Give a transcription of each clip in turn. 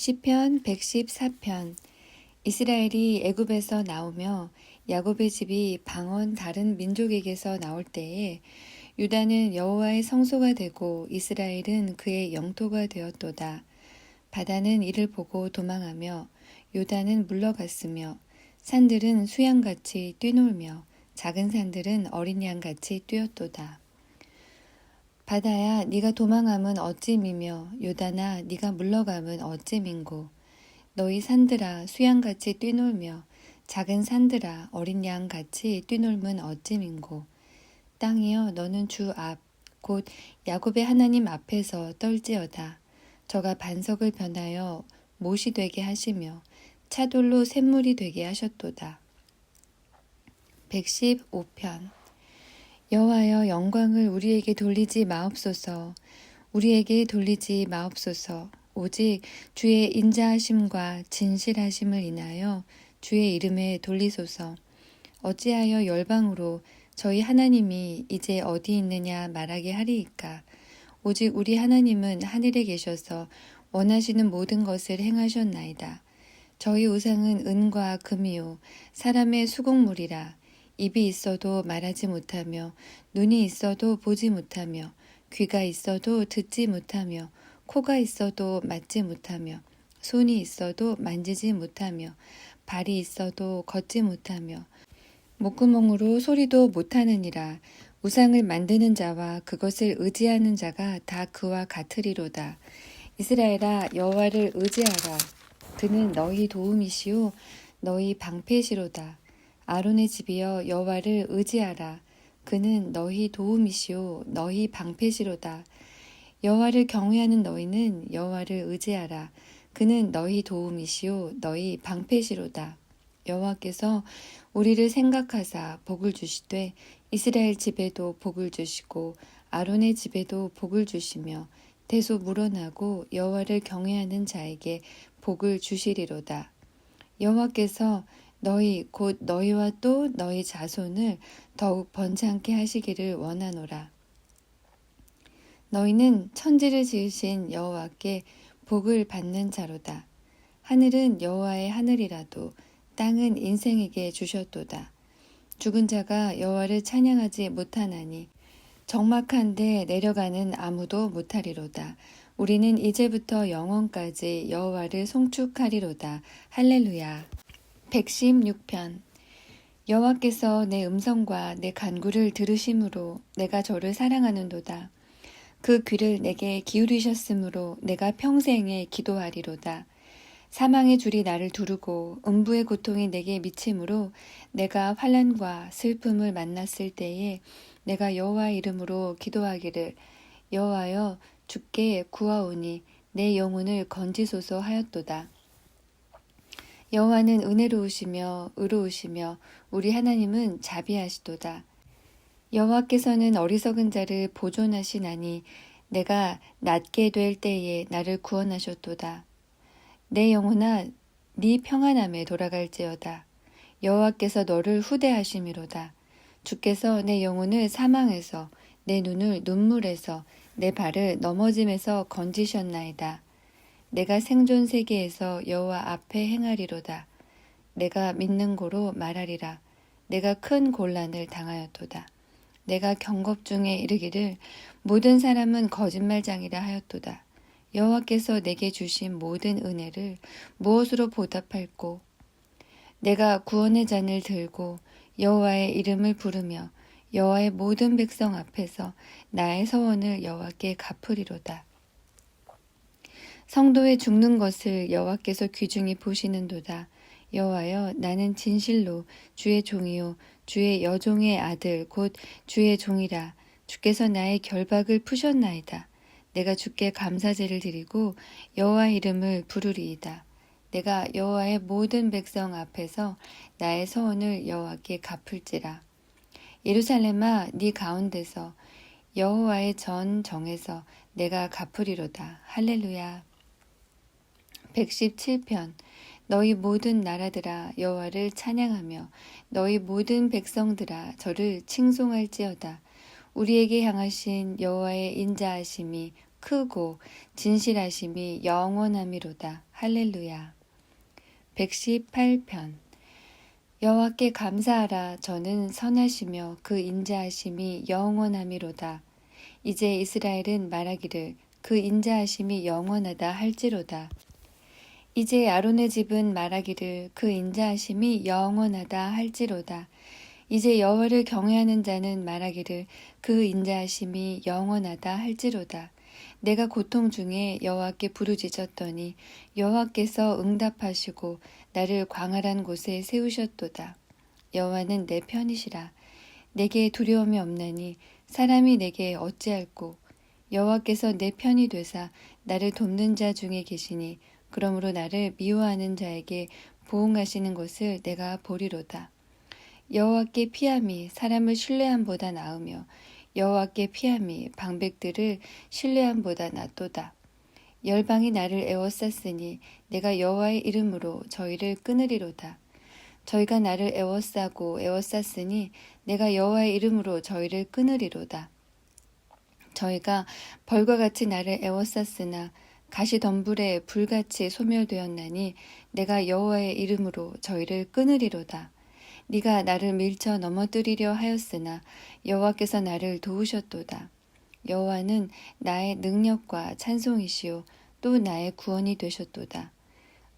시편 114편 이스라엘이 애굽에서 나오며 야곱의 집이 방언 다른 민족에게서 나올 때에 유다는 여호와의 성소가 되고 이스라엘은 그의 영토가 되었도다. 바다는 이를 보고 도망하며 요단은 물러갔으며 산들은 수양같이 뛰놀며 작은 산들은 어린 양같이 뛰었도다. 바다야 네가 도망함은 어찌미며 요단아 네가 물러감은 어찌민고. 너희 산들아 수양같이 뛰놀며 작은 산들아 어린 양같이 뛰놀면 어찌민고. 땅이여 너는 주 앞 곧 야곱의 하나님 앞에서 떨지어다. 저가 반석을 변하여 못이 되게 하시며 차돌로 샘물이 되게 하셨도다. 115편 여호와여 영광을 우리에게 돌리지 마옵소서. 우리에게 돌리지 마옵소서. 오직 주의 인자하심과 진실하심을 인하여 주의 이름에 돌리소서. 어찌하여 열방으로 저희 하나님이 이제 어디 있느냐 말하게 하리이까? 오직 우리 하나님은 하늘에 계셔서 원하시는 모든 것을 행하셨나이다. 저희 우상은 은과 금이요 사람의 수공물이라 입이 있어도 말하지 못하며 눈이 있어도 보지 못하며 귀가 있어도 듣지 못하며 코가 있어도 맞지 못하며 손이 있어도 만지지 못하며 발이 있어도 걷지 못하며 목구멍으로 소리도 못하느니라. 우상을 만드는 자와 그것을 의지하는 자가 다 그와 같으리로다. 이스라엘아 여호와를 의지하라. 그는 너희 도움이시요 너희 방패시로다 아론의 집이여 여호와를 의지하라. 그는 너희 도움이시요 너희 방패시로다. 여호와를 경외하는 너희는 여호와를 의지하라. 그는 너희 도움이시요 너희 방패시로다. 여호와께서 우리를 생각하사 복을 주시되 이스라엘 집에도 복을 주시고 아론의 집에도 복을 주시며 대소 물어나고 여호와를 경외하는 자에게 복을 주시리로다. 여호와께서 너희 곧 너희와 또 너희 자손을 더욱 번창케 하시기를 원하노라. 너희는 천지를 지으신 여호와께 복을 받는 자로다. 하늘은 여호와의 하늘이라도 땅은 인생에게 주셨도다. 죽은 자가 여호와를 찬양하지 못하나니 적막한데 내려가는 아무도 못하리로다. 우리는 이제부터 영원까지 여호와를 송축하리로다. 할렐루야. 116편 여호와께서 내 음성과 내 간구를 들으심으로 내가 저를 사랑하는도다. 그 귀를 내게 기울이셨으므로 내가 평생에 기도하리로다. 사망의 줄이 나를 두르고 음부의 고통이 내게 미침으로 내가 환란과 슬픔을 만났을 때에 내가 여호와 이름으로 기도하기를 여호와여 주께 구하오니 내 영혼을 건지소서 하였도다. 여호와는 은혜로우시며 의로우시며 우리 하나님은 자비하시도다. 여호와께서는 어리석은 자를 보존하시나니 내가 낫게 될 때에 나를 구원하셨도다. 내 영혼아 네 평안함에 돌아갈지어다. 여호와께서 너를 후대하심이로다. 주께서 내 영혼을 사망에서 내 눈을 눈물에서 내 발을 넘어짐에서 건지셨나이다. 내가 생존 세계에서 여호와 앞에 행하리로다. 내가 믿는 고로 말하리라. 내가 큰 곤란을 당하였도다. 내가 경겁 중에 이르기를 모든 사람은 거짓말장이라 하였도다. 여호와께서 내게 주신 모든 은혜를 무엇으로 보답할꼬? 내가 구원의 잔을 들고 여호와의 이름을 부르며 여호와의 모든 백성 앞에서 나의 서원을 여호와께 갚으리로다. 성도의 죽는 것을 여호와께서 귀중히 보시는도다. 여호와여 나는 진실로 주의 종이요 주의 여종의 아들 곧 주의 종이라 주께서 나의 결박을 푸셨나이다. 내가 주께 감사제를 드리고 여호와 이름을 부르리이다. 내가 여호와의 모든 백성 앞에서 나의 서원을 여호와께 갚을지라. 예루살렘아 네 가운데서 여호와의 전 정에서 내가 갚으리로다. 할렐루야. 117편 너희 모든 나라들아 여호와를 찬양하며 너희 모든 백성들아 저를 칭송할지어다 우리에게 향하신 여호와의 인자하심이 크고 진실하심이 영원함이로다 할렐루야. 118편 여호와께 감사하라 저는 선하시며 그 인자하심이 영원함이로다. 이제 이스라엘은 말하기를 그 인자하심이 영원하다 할지로다. 이제 아론의 집은 말하기를 그 인자하심이 영원하다 할지로다. 이제 여호와를 경외하는 자는 말하기를 그 인자하심이 영원하다 할지로다. 내가 고통 중에 여호와께 부르짖었더니 여호와께서 응답하시고 나를 광활한 곳에 세우셨도다. 여호와는 내 편이시라. 내게 두려움이 없나니 사람이 내게 어찌할꼬 여호와께서 내 편이 되사 나를 돕는 자 중에 계시니 그러므로 나를 미워하는 자에게 보응하시는 것을 내가 보리로다. 여호와께 피함이 사람을 신뢰함보다 나으며 여호와께 피함이 방백들을 신뢰함보다 낫도다. 열방이 나를 애워쌌으니 내가 여호와의 이름으로 저희를 끊으리로다. 저희가 나를 애워싸고 애워쌌으니 내가 여호와의 이름으로 저희를 끊으리로다. 저희가 벌과 같이 나를 애워쌌으나 가시덤불에 불같이 소멸되었나니 내가 여호와의 이름으로 저희를 끊으리로다. 네가 나를 밀쳐 넘어뜨리려 하였으나 여호와께서 나를 도우셨도다. 여호와는 나의 능력과 찬송이시요 또 나의 구원이 되셨도다.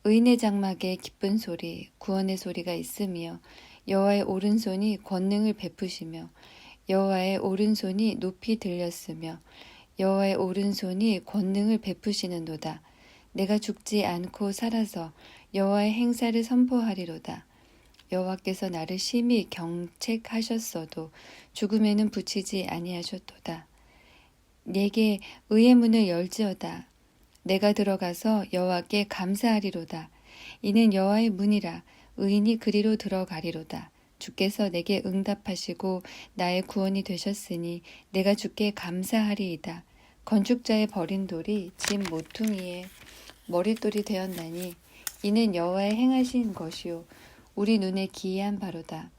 의인의 장막에 기쁜 소리, 구원의 소리가 있으며 여호와의 오른손이 권능을 베푸시며 여호와의 오른손이 높이 들렸으며 여호와의 오른손이 권능을 베푸시는도다. 내가 죽지 않고 살아서 여호와의 행사를 선포하리로다. 여호와께서 나를 심히 경책하셨어도 죽음에는 붙이지 아니하셨도다. 내게 의의 문을 열지어다. 내가 들어가서 여호와께 감사하리로다. 이는 여호와의 문이라 의인이 그리로 들어가리로다. 주께서 내게 응답하시고 나의 구원이 되셨으니 내가 주께 감사하리이다. 건축자의 버린 돌이 집 모퉁이에 머릿돌이 되었나니 이는 여호와의 행하신 것이요 우리 눈에 기이한 바로다.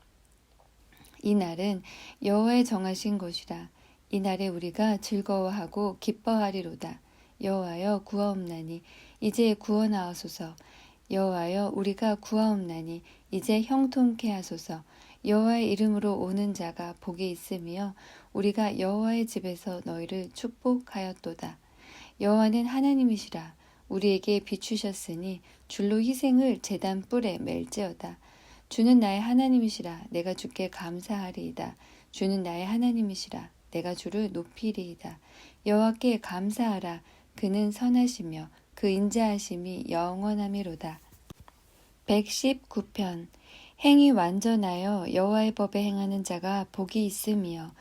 이 날은 여호와의 정하신 것이라. 이 날에 우리가 즐거워하고 기뻐하리로다. 여호와여 구하옵나니 이제 구원하옵소서. 여호와여 우리가 구하옵나니 이제 형통케 하소서. 여호와의 이름으로 오는 자가 복이 있으며 우리가 여호와의 집에서 너희를 축복하였도다. 여호와는 하나님이시라. 우리에게 비추셨으니 줄로 희생을 제단 뿔에 멜지어다. 주는 나의 하나님이시라. 내가 주께 감사하리이다. 주는 나의 하나님이시라. 내가 주를 높이리이다. 여호와께 감사하라. 그는 선하시며 그 인자하심이 영원함이로다. 119편 행이 완전하여 여호와의 법에 행하는 자가 복이 있으며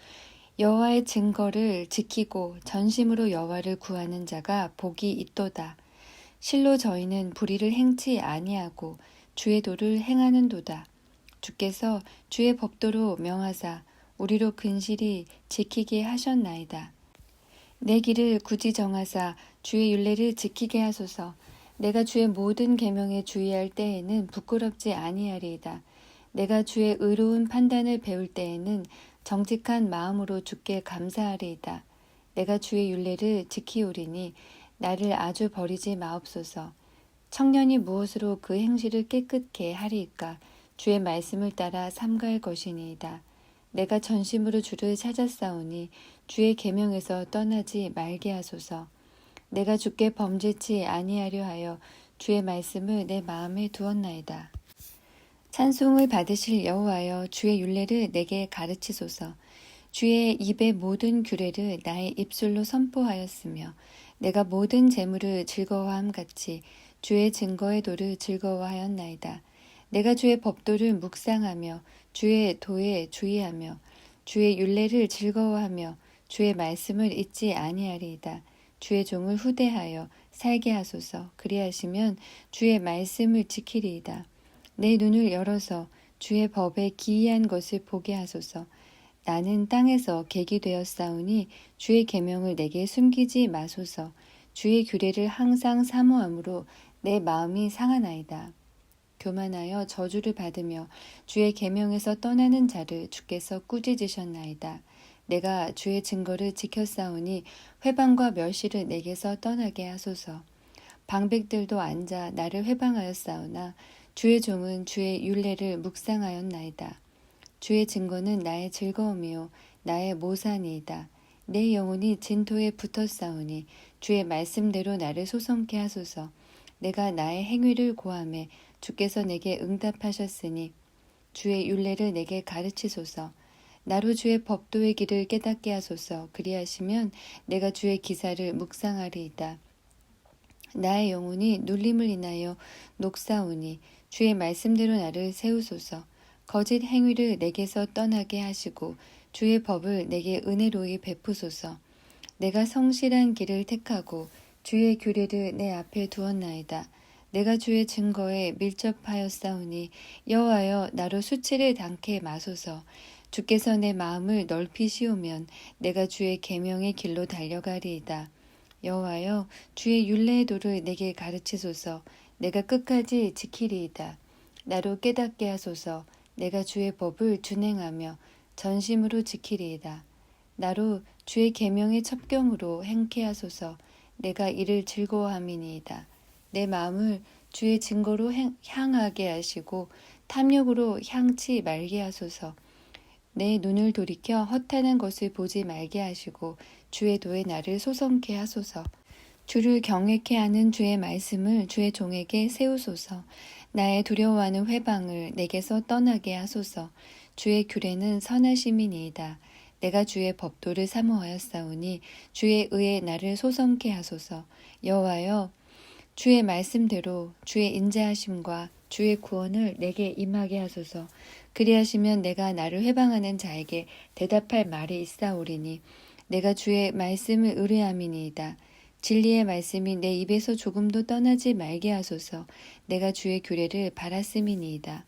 여호와의 증거를 지키고 전심으로 여호와를 구하는 자가 복이 있도다. 실로 저희는 불의를 행치 아니하고 주의 도를 행하는도다. 주께서 주의 법도로 명하사 우리로 근실히 지키게 하셨나이다. 내 길을 굳이 정하사 주의 윤례를 지키게 하소서. 내가 주의 모든 계명에 주의할 때에는 부끄럽지 아니하리이다. 내가 주의 의로운 판단을 배울 때에는 정직한 마음으로 주께 감사하리이다. 내가 주의 윤례를 지키오리니 나를 아주 버리지 마옵소서. 청년이 무엇으로 그 행실을 깨끗게 하리이까? 주의 말씀을 따라 삼갈 것이니이다. 내가 전심으로 주를 찾았사오니 주의 계명에서 떠나지 말게 하소서. 내가 주께 범죄치 아니하려 하여 주의 말씀을 내 마음에 두었나이다. 찬송을 받으실 여호와여 주의 윤례를 내게 가르치소서. 주의 입의 모든 규례를 나의 입술로 선포하였으며 내가 모든 재물을 즐거워함 같이 주의 증거의 도를 즐거워하였나이다. 내가 주의 법도를 묵상하며 주의 도에 주의하며 주의 윤례를 즐거워하며 주의 말씀을 잊지 아니하리이다. 주의 종을 후대하여 살게 하소서. 그리하시면 주의 말씀을 지키리이다. 내 눈을 열어서 주의 법에 기이한 것을 보게 하소서. 나는 땅에서 객이 되었사오니 주의 계명을 내게 숨기지 마소서. 주의 규례를 항상 사모함으로 내 마음이 상하나이다. 교만하여 저주를 받으며 주의 계명에서 떠나는 자를 주께서 꾸짖으셨나이다. 내가 주의 증거를 지켰사오니 회방과 멸시를 내게서 떠나게 하소서. 방백들도 앉아 나를 회방하였사오나 주의 종은 주의 율례를 묵상하였나이다. 주의 증거는 나의 즐거움이요 나의 모산이이다. 내 영혼이 진토에 붙었사오니 주의 말씀대로 나를 소성케 하소서. 내가 나의 행위를 고함해 주께서 내게 응답하셨으니 주의 율례를 내게 가르치소서. 나로 주의 법도의 길을 깨닫게 하소서. 그리하시면 내가 주의 기사를 묵상하리이다. 나의 영혼이 눌림을 인하여 녹사오니 주의 말씀대로 나를 세우소서. 거짓 행위를 내게서 떠나게 하시고 주의 법을 내게 은혜로이 베푸소서. 내가 성실한 길을 택하고 주의 규례를 내 앞에 두었나이다. 내가 주의 증거에 밀접하였사오니 여호와여 나로 수치를 당케 마소서. 주께서 내 마음을 넓히시오면 내가 주의 계명의 길로 달려가리이다. 여호와여 주의 율례의 도를 내게 가르치소서. 내가 끝까지 지키리이다. 나로 깨닫게 하소서. 내가 주의 법을 준행하며 전심으로 지키리이다. 나로 주의 계명의 첩경으로 행케 하소서. 내가 이를 즐거워함이니이다. 내 마음을 주의 증거로 향하게 하시고 탐욕으로 향치 말게 하소서. 내 눈을 돌이켜 허탄한 것을 보지 말게 하시고 주의 도에 나를 소성케 하소서. 주를 경외케 하는 주의 말씀을 주의 종에게 세우소서. 나의 두려워하는 회방을 내게서 떠나게 하소서. 주의 규례는 선하심이니이다. 내가 주의 법도를 사모하였사오니 주의 의에 나를 소성케 하소서. 여호와여 주의 말씀대로 주의 인자하심과 주의 구원을 내게 임하게 하소서. 그리하시면 내가 나를 회방하는 자에게 대답할 말이 있사오리니 내가 주의 말씀을 의뢰함이니이다. 진리의 말씀이 내 입에서 조금도 떠나지 말게 하소서. 내가 주의 규례를 바랐음이니이다.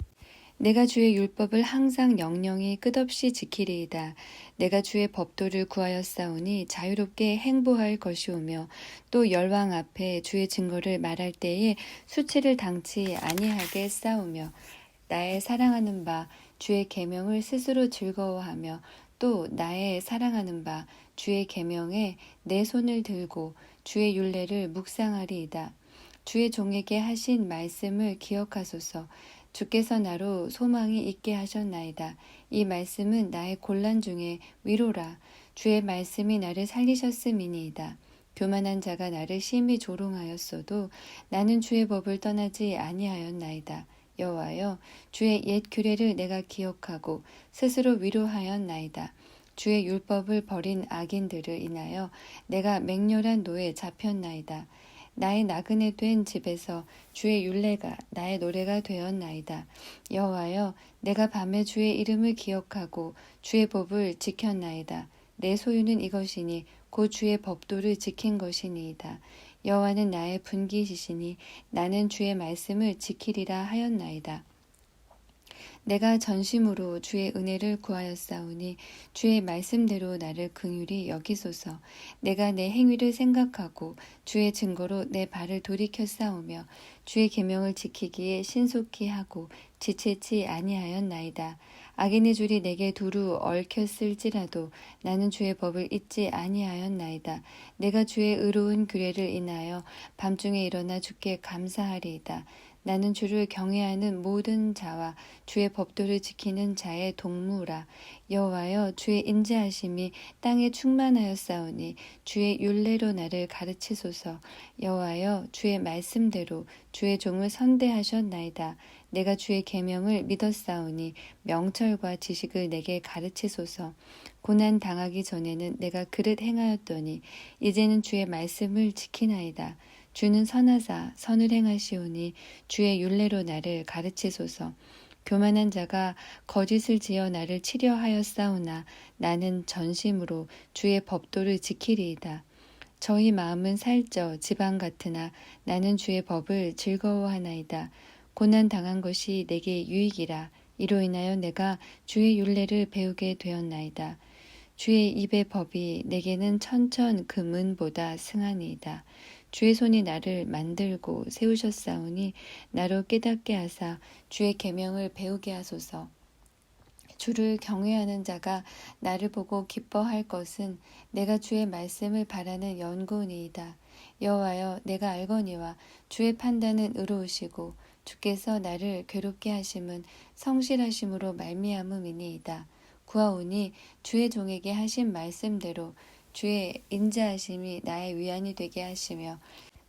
내가 주의 율법을 항상 영영이 끝없이 지키리이다. 내가 주의 법도를 구하였사오니 자유롭게 행보할 것이오며 또 열왕 앞에 주의 증거를 말할 때에 수치를 당치 아니하게 싸우며 나의 사랑하는 바 주의 계명을 스스로 즐거워하며 또 나의 사랑하는 바 주의 계명에 내 손을 들고 주의 율례를 묵상하리이다. 주의 종에게 하신 말씀을 기억하소서. 주께서 나로 소망이 있게 하셨나이다. 이 말씀은 나의 곤란 중에 위로라. 주의 말씀이 나를 살리셨음이니이다. 교만한 자가 나를 심히 조롱하였어도 나는 주의 법을 떠나지 아니하였나이다. 여호와여 주의 옛 규례를 내가 기억하고 스스로 위로하였나이다. 주의 율법을 버린 악인들을 인하여 내가 맹렬한 노에 잡혔나이다. 나의 나그네 된 집에서 주의 율례가 나의 노래가 되었나이다. 여호와여 내가 밤에 주의 이름을 기억하고 주의 법을 지켰나이다. 내 소유는 이것이니 곧 주의 법도를 지킨 것이니이다. 여호와는 나의 분기시시니 나는 주의 말씀을 지키리라 하였나이다. 내가 전심으로 주의 은혜를 구하였사오니 주의 말씀대로 나를 긍휼히 여기소서. 내가 내 행위를 생각하고 주의 증거로 내 발을 돌이켜 싸우며 주의 계명을 지키기에 신속히 하고 지체치 아니하였나이다. 악인의 줄이 내게 두루 얽혔을지라도 나는 주의 법을 잊지 아니하였나이다. 내가 주의 의로운 규례를 인하여 밤중에 일어나 주께 감사하리이다. 나는 주를 경외하는 모든 자와 주의 법도를 지키는 자의 동무라. 여호와여 주의 인자하심이 땅에 충만하였사오니 주의 율례로 나를 가르치소서. 여호와여 주의 말씀대로 주의 종을 선대하셨나이다. 내가 주의 계명을 믿었사오니 명철과 지식을 내게 가르치소서. 고난 당하기 전에는 내가 그릇 행하였더니 이제는 주의 말씀을 지키나이다. 주는 선하사 선을 행하시오니 주의 율례로 나를 가르치소서. 교만한 자가 거짓을 지어 나를 치려하였사오나 나는 전심으로 주의 법도를 지키리이다. 저희 마음은 살쪄 지방 같으나 나는 주의 법을 즐거워하나이다. 고난 당한 것이 내게 유익이라 이로 인하여 내가 주의 율례를 배우게 되었나이다. 주의 입의 법이 내게는 천천 금은보다 승하니이다. 주의 손이 나를 만들고 세우셨사오니 나로 깨닫게 하사 주의 계명을 배우게 하소서. 주를 경외하는 자가 나를 보고 기뻐할 것은 내가 주의 말씀을 바라는 연고니이다. 여호와여 내가 알거니와 주의 판단은 의로우시고 주께서 나를 괴롭게 하심은 성실하심으로 말미암음이니이다. 구하오니 주의 종에게 하신 말씀대로 주의 인자하심이 나의 위안이 되게 하시며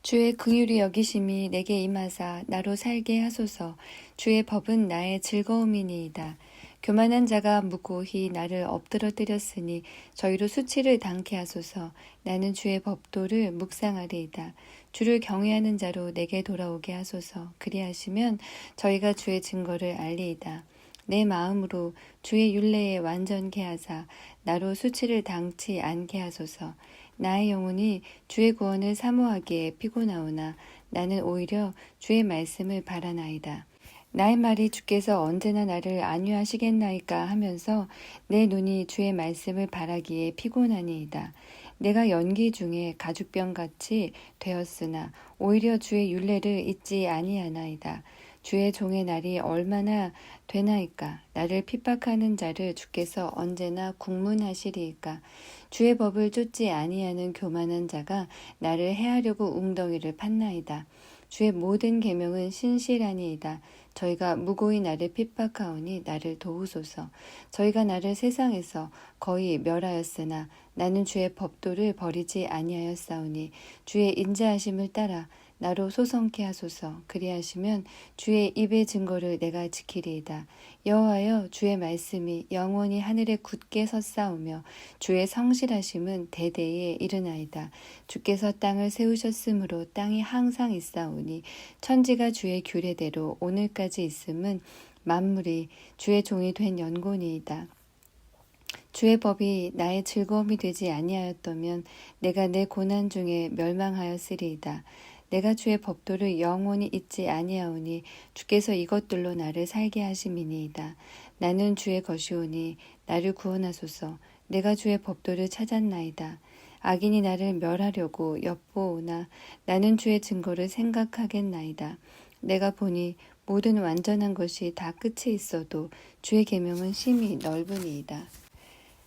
주의 긍휼히 여기심이 내게 임하사 나로 살게 하소서 주의 법은 나의 즐거움이니이다. 교만한 자가 무고히 나를 엎드러뜨렸으니 저희로 수치를 당케 하소서 나는 주의 법도를 묵상하리이다. 주를 경외하는 자로 내게 돌아오게 하소서 그리하시면 저희가 주의 증거를 알리이다. 내 마음으로 주의 윤례에 완전케 하사 나로 수치를 당치 않게 하소서. 나의 영혼이 주의 구원을 사모하기에 피곤하오나 나는 오히려 주의 말씀을 바라나이다. 나의 말이 주께서 언제나 나를 안위하시겠나이까 하면서 내 눈이 주의 말씀을 바라기에 피곤하니이다. 내가 연기 중에 가죽병 같이 되었으나 오히려 주의 윤례를 잊지 아니하나이다. 주의 종의 날이 얼마나 되나이까 나를 핍박하는 자를 주께서 언제나 국문하시리이까 주의 법을 쫓지 아니하는 교만한 자가 나를 해하려고 웅덩이를 팠나이다. 주의 모든 계명은 신실하니이다. 저희가 무고히 나를 핍박하오니 나를 도우소서. 저희가 나를 세상에서 거의 멸하였으나 나는 주의 법도를 버리지 아니하였사오니 주의 인자하심을 따라 나로 소성케 하소서. 그리하시면 주의 입의 증거를 내가 지키리이다. 여호와여 주의 말씀이 영원히 하늘에 굳게 섰사오며 주의 성실하심은 대대에 이르나이다. 주께서 땅을 세우셨으므로 땅이 항상 있사오니 천지가 주의 규례대로 오늘까지 있음은 만물이 주의 종이 된 연고니이다. 주의 법이 나의 즐거움이 되지 아니하였다면 내가 내 고난 중에 멸망하였으리이다. 내가 주의 법도를 영원히 잊지 아니하오니 주께서 이것들로 나를 살게 하심이니이다. 나는 주의 것이오니 나를 구원하소서. 내가 주의 법도를 찾았나이다. 악인이 나를 멸하려고 엿보오나 나는 주의 증거를 생각하겠나이다. 내가 보니 모든 완전한 것이 다 끝이 있어도 주의 계명은 심히 넓으니이다.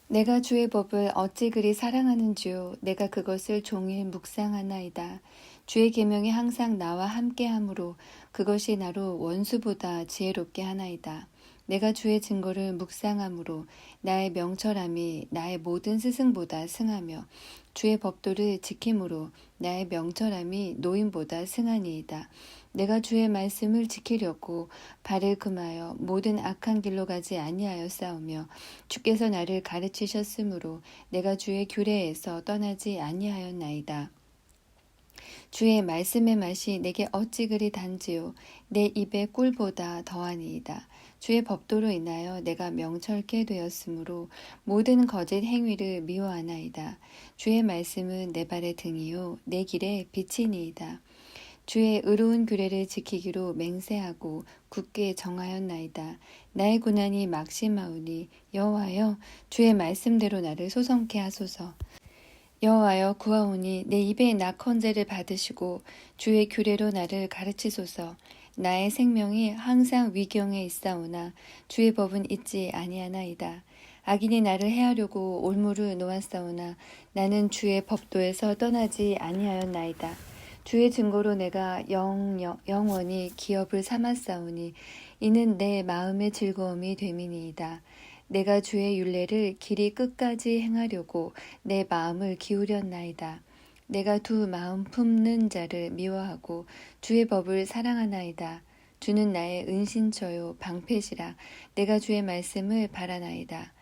내가 주의 법을 어찌 그리 사랑하는지요 내가 그것을 종일 묵상하나이다. 주의 계명이 항상 나와 함께하므로 그것이 나로 원수보다 지혜롭게 하나이다. 내가 주의 증거를 묵상함으로 나의 명철함이 나의 모든 스승보다 승하며 주의 법도를 지킴으로 나의 명철함이 노인보다 승하니이다. 내가 주의 말씀을 지키려고 발을 금하여 모든 악한 길로 가지 아니하여 싸우며 주께서 나를 가르치셨으므로 내가 주의 규례에서 떠나지 아니하였나이다. 주의 말씀의 맛이 내게 어찌 그리 단지요 내 입의 꿀보다 더하니이다. 주의 법도로 인하여 내가 명철케 되었으므로 모든 거짓 행위를 미워하나이다. 주의 말씀은 내 발의 등이요 내 길에 빛이니이다. 주의 의로운 규례를 지키기로 맹세하고 굳게 정하였나이다. 나의 고난이 막심하오니 여호와여 주의 말씀대로 나를 소성케 하소서. 여호와여 구하오니 내 입에 낙헌제를 받으시고 주의 규례로 나를 가르치소서. 나의 생명이 항상 위경에 있사오나 주의 법은 잊지 아니하나이다. 악인이 나를 해하려고 올무를 놓았사오나 나는 주의 법도에서 떠나지 아니하였나이다. 주의 증거로 내가 영, 영, 영원히 기업을 삼았사오니 이는 내 마음의 즐거움이 됨이니이다. 내가 주의 윤례를 길이 끝까지 행하려고 내 마음을 기울였나이다. 내가 두 마음 품는 자를 미워하고 주의 법을 사랑하나이다. 주는 나의 은신처요 방패시라 내가 주의 말씀을 바라나이다.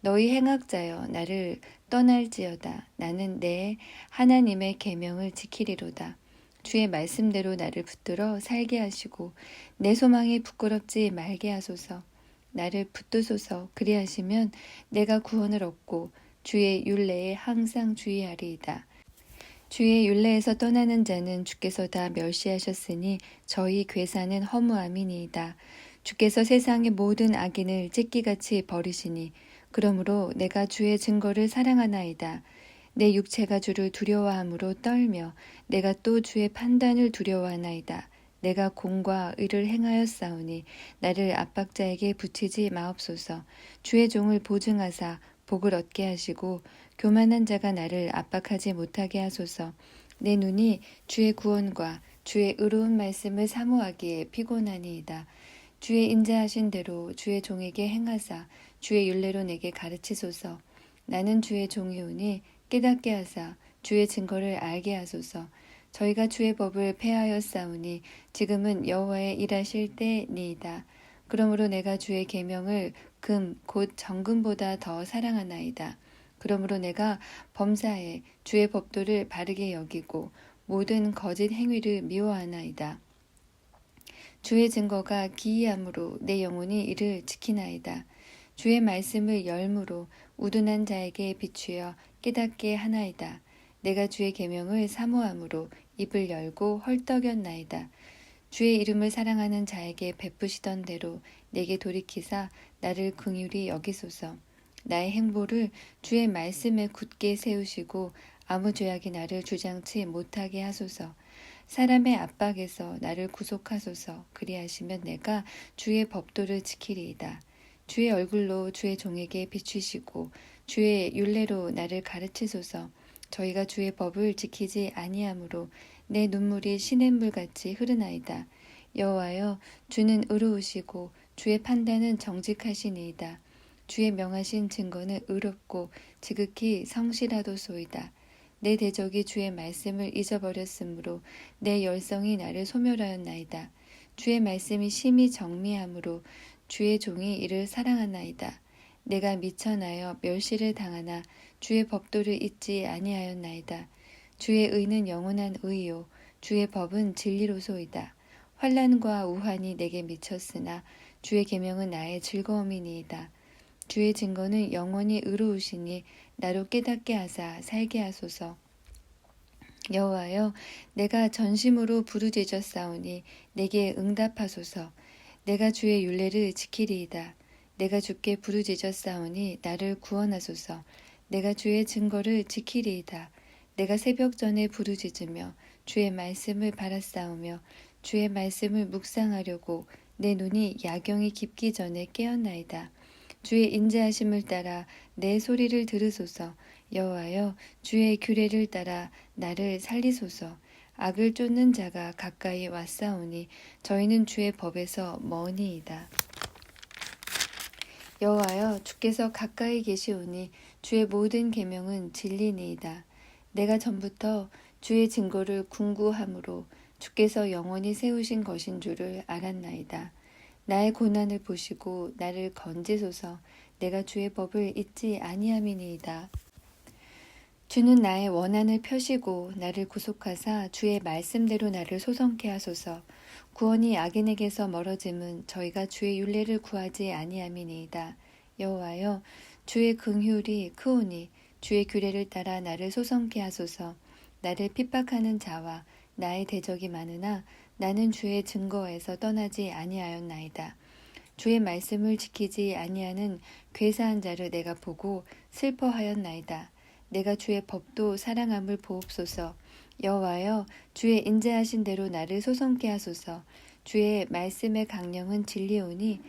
너희 행악자여 나를 떠날지어다. 나는 내 하나님의 계명을 지키리로다. 주의 말씀대로 나를 붙들어 살게 하시고 내 소망이 부끄럽지 말게 하소서. 나를 붙드소서 그리하시면 내가 구원을 얻고 주의 윤례에 항상 주의하리이다. 주의 윤례에서 떠나는 자는 주께서 다 멸시하셨으니 저희 괴사는 허무함이니이다. 주께서 세상의 모든 악인을 찢기같이 버리시니 그러므로 내가 주의 증거를 사랑하나이다. 내 육체가 주를 두려워함으로 떨며 내가 또 주의 판단을 두려워하나이다. 내가 공과 의를 행하였사오니 나를 압박자에게 붙이지 마옵소서. 주의 종을 보증하사 복을 얻게 하시고 교만한 자가 나를 압박하지 못하게 하소서. 내 눈이 주의 구원과 주의 의로운 말씀을 사모하기에 피곤하니이다. 주의 인자하신 대로 주의 종에게 행하사 주의 윤례로 내게 가르치소서. 나는 주의 종이오니 깨닫게 하사 주의 증거를 알게 하소서. 저희가 주의 법을 폐하여 싸우니 지금은 여호와의 일하실 때니이다. 그러므로 내가 주의 계명을 금 곧 정금보다 더 사랑하나이다. 그러므로 내가 범사에 주의 법도를 바르게 여기고 모든 거짓 행위를 미워하나이다. 주의 증거가 기이함으로 내 영혼이 이를 지키나이다. 주의 말씀을 열무로 우둔한 자에게 비추어 깨닫게 하나이다. 내가 주의 계명을 사모함으로 입을 열고 헐떡였나이다. 주의 이름을 사랑하는 자에게 베푸시던 대로 내게 돌이키사 나를 긍휼히 여기소서. 나의 행보를 주의 말씀에 굳게 세우시고 아무 죄악이 나를 주장치 못하게 하소서. 사람의 압박에서 나를 구속하소서. 그리하시면 내가 주의 법도를 지키리이다. 주의 얼굴로 주의 종에게 비추시고 주의 윤례로 나를 가르치소서. 저희가 주의 법을 지키지 아니하므로 내 눈물이 시냇물 같이 흐르나이다. 여호와여 주는 의로우시고 주의 판단은 정직하시니이다. 주의 명하신 증거는 의롭고 지극히 성실하도소이다. 내 대적이 주의 말씀을 잊어버렸으므로 내 열성이 나를 소멸하였나이다. 주의 말씀이 심히 정미함으로 주의 종이 이를 사랑하나이다. 내가 미천하여 멸시를 당하나 주의 법도를 잊지 아니하였나이다. 주의 의는 영원한 의요 주의 법은 진리로소이다. 환란과 우환이 내게 미쳤으나 주의 계명은 나의 즐거움이니이다. 주의 증거는 영원히 의로우시니 나로 깨닫게 하사 살게 하소서. 여호와여 내가 전심으로 부르짖었사오니 내게 응답하소서. 내가 주의 윤례를 지키리이다. 내가 주께 부르짖었사오니 나를 구원하소서. 내가 주의 증거를 지키리이다. 내가 새벽 전에 부르짖으며 주의 말씀을 바라싸우며 주의 말씀을 묵상하려고 내 눈이 야경이 깊기 전에 깨었나이다. 주의 인자하심을 따라 내 소리를 들으소서. 여호와여 주의 규례를 따라 나를 살리소서. 악을 쫓는 자가 가까이 왔사오니 저희는 주의 법에서 머니이다. 여호와여 주께서 가까이 계시오니 주의 모든 계명은 진리니이다. 내가 전부터 주의 증거를 궁구함으로 주께서 영원히 세우신 것인 줄을 알았나이다. 나의 고난을 보시고 나를 건지소서 내가 주의 법을 잊지 아니함이니이다. 주는 나의 원한을 펴시고 나를 구속하사 주의 말씀대로 나를 소성케 하소서. 구원이 악인에게서 멀어짐은 저희가 주의 윤례를 구하지 아니함이니이다. 여호와여 주의 긍휼이 크오니 주의 규례를 따라 나를 소성케 하소서. 나를 핍박하는 자와 나의 대적이 많으나 나는 주의 증거에서 떠나지 아니하였나이다. 주의 말씀을 지키지 아니하는 괴사한 자를 내가 보고 슬퍼하였나이다. 내가 주의 법도 사랑함을 보옵소서. 여호와여 주의 인자하신 대로 나를 소송케 하소서. 주의 말씀의 강령은 진리오니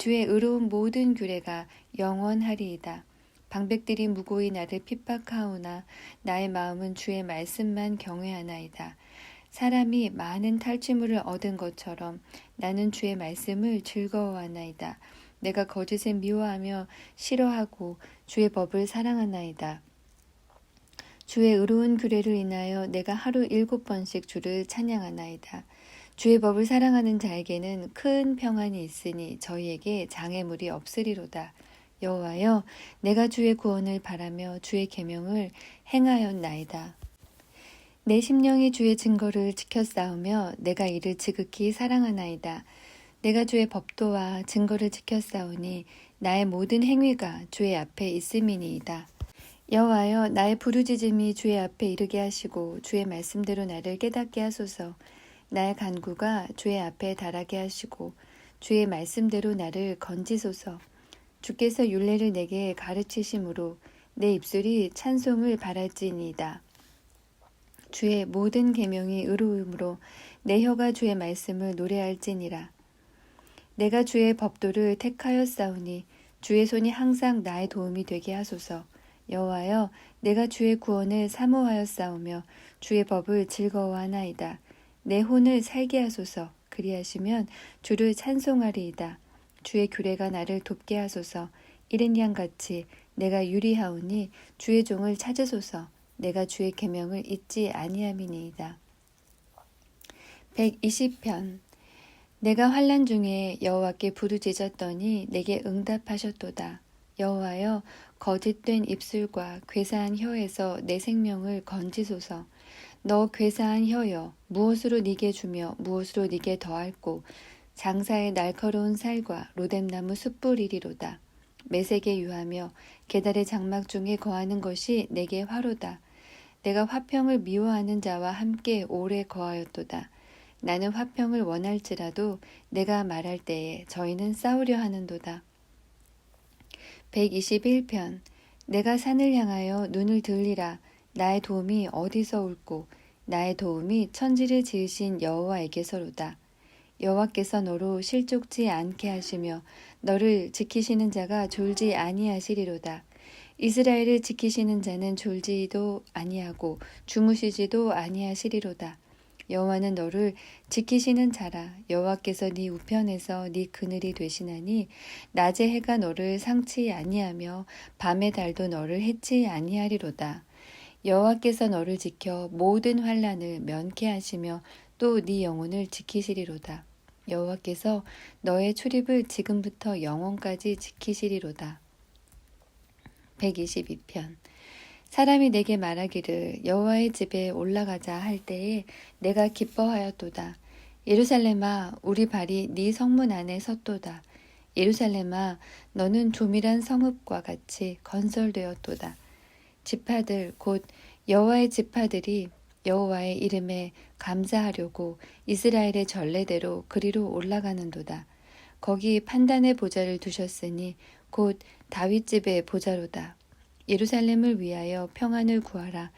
주의 의로운 모든 규례가 영원하리이다. 방백들이 무고히 나를 핍박하오나 나의 마음은 주의 말씀만 경외하나이다. 사람이 많은 탈취물을 얻은 것처럼 나는 주의 말씀을 즐거워하나이다. 내가 거짓을 미워하며 싫어하고 주의 법을 사랑하나이다. 주의 의로운 규례를 인하여 내가 하루 일곱 번씩 주를 찬양하나이다. 주의 법을 사랑하는 자에게는 큰 평안이 있으니 저희에게 장애물이 없으리로다. 여호와여, 내가 주의 구원을 바라며 주의 계명을 행하였나이다. 내 심령이 주의 증거를 지켜 싸우며 내가 이를 지극히 사랑하나이다. 내가 주의 법도와 증거를 지켜 싸우니 나의 모든 행위가 주의 앞에 있음이니이다. 여호와여 나의 부르짖음이 주의 앞에 이르게 하시고 주의 말씀대로 나를 깨닫게 하소서. 나의 간구가 주의 앞에 달하게 하시고 주의 말씀대로 나를 건지소서. 주께서 율례를 내게 가르치심으로 내 입술이 찬송을 바랄지니이다. 주의 모든 계명이 의로움으로 내 혀가 주의 말씀을 노래할지니라. 내가 주의 법도를 택하였사오니 주의 손이 항상 나의 도움이 되게 하소서. 여호와여, 내가 주의 구원을 사모하였사오며 주의 법을 즐거워하나이다. 내 혼을 살게 하소서. 그리하시면 주를 찬송하리이다. 주의 규례가 나를 돕게 하소서. 이른 양같이 내가 유리하오니 주의 종을 찾으소서. 내가 주의 계명을 잊지 아니함이니이다. 120편 내가 환란 중에 여호와께 부르짖었더니 내게 응답하셨도다. 여호와여 거짓된 입술과 괴사한 혀에서 내 생명을 건지소서. 너 괴사한 혀여 무엇으로 네게 주며 무엇으로 네게 더할꼬 장사의 날카로운 살과 로뎀나무 숯불이리로다. 매색에 유하며 계달의 장막 중에 거하는 것이 내게 화로다. 내가 화평을 미워하는 자와 함께 오래 거하였도다. 나는 화평을 원할지라도 내가 말할 때에 저희는 싸우려 하는도다. 121편 내가 산을 향하여 눈을 들리라 나의 도움이 어디서 올꼬 나의 도움이 천지를 지으신 여호와에게서로다. 여호와께서 너로 실족지 않게 하시며 너를 지키시는 자가 졸지 아니하시리로다. 이스라엘을 지키시는 자는 졸지도 아니하고 주무시지도 아니하시리로다. 여호와는 너를 지키시는 자라 여호와께서 네 우편에서 네 그늘이 되시나니 낮에 해가 너를 상치 아니하며 밤의 달도 너를 해치 아니하리로다 여호와께서 너를 지켜 모든 환란을 면케 하시며 또 네 영혼을 지키시리로다 여호와께서 너의 출입을 지금부터 영원까지 지키시리로다 122편 사람이 내게 말하기를 여호와의 집에 올라가자 할 때에 내가 기뻐하였도다. 예루살렘아 우리 발이 네 성문 안에 섰도다. 예루살렘아 너는 조밀한 성읍과 같이 건설되었도다. 지파들 곧 여호와의 지파들이 여호와의 이름에 감사하려고 이스라엘의 전례대로 그리로 올라가는도다. 거기 판단의 보좌를 두셨으니 곧 다윗 집의 보좌로다. 예루살렘을 위하여 평안을 구하라.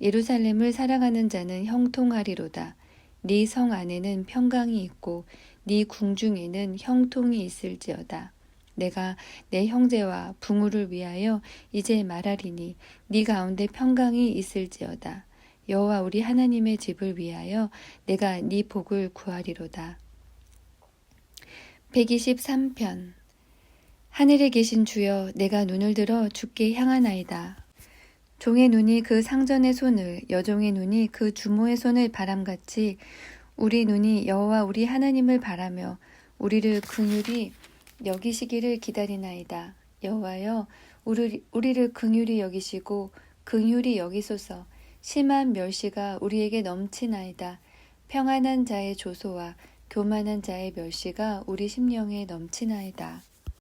예루살렘을 사랑하는 자는 형통하리로다. 네 성 안에는 평강이 있고 네 궁중에는 형통이 있을지어다. 내가 내 형제와 부모를 위하여 이제 말하리니 네 가운데 평강이 있을지어다. 여호와 우리 하나님의 집을 위하여 내가 네 복을 구하리로다. 123편 하늘에 계신 주여 내가 눈을 들어 주께 향하나이다. 종의 눈이 그 상전의 손을 여종의 눈이 그 주모의 손을 바람같이 우리 눈이 여호와 우리 하나님을 바라며 우리를 긍휼히 여기시기를 기다리나이다. 여호와여 우리, 우리를 긍휼히 여기시고 긍휼히 여기소서 심한 멸시가 우리에게 넘치나이다. 평안한 자의 조소와 교만한 자의 멸시가 우리 심령에 넘치나이다.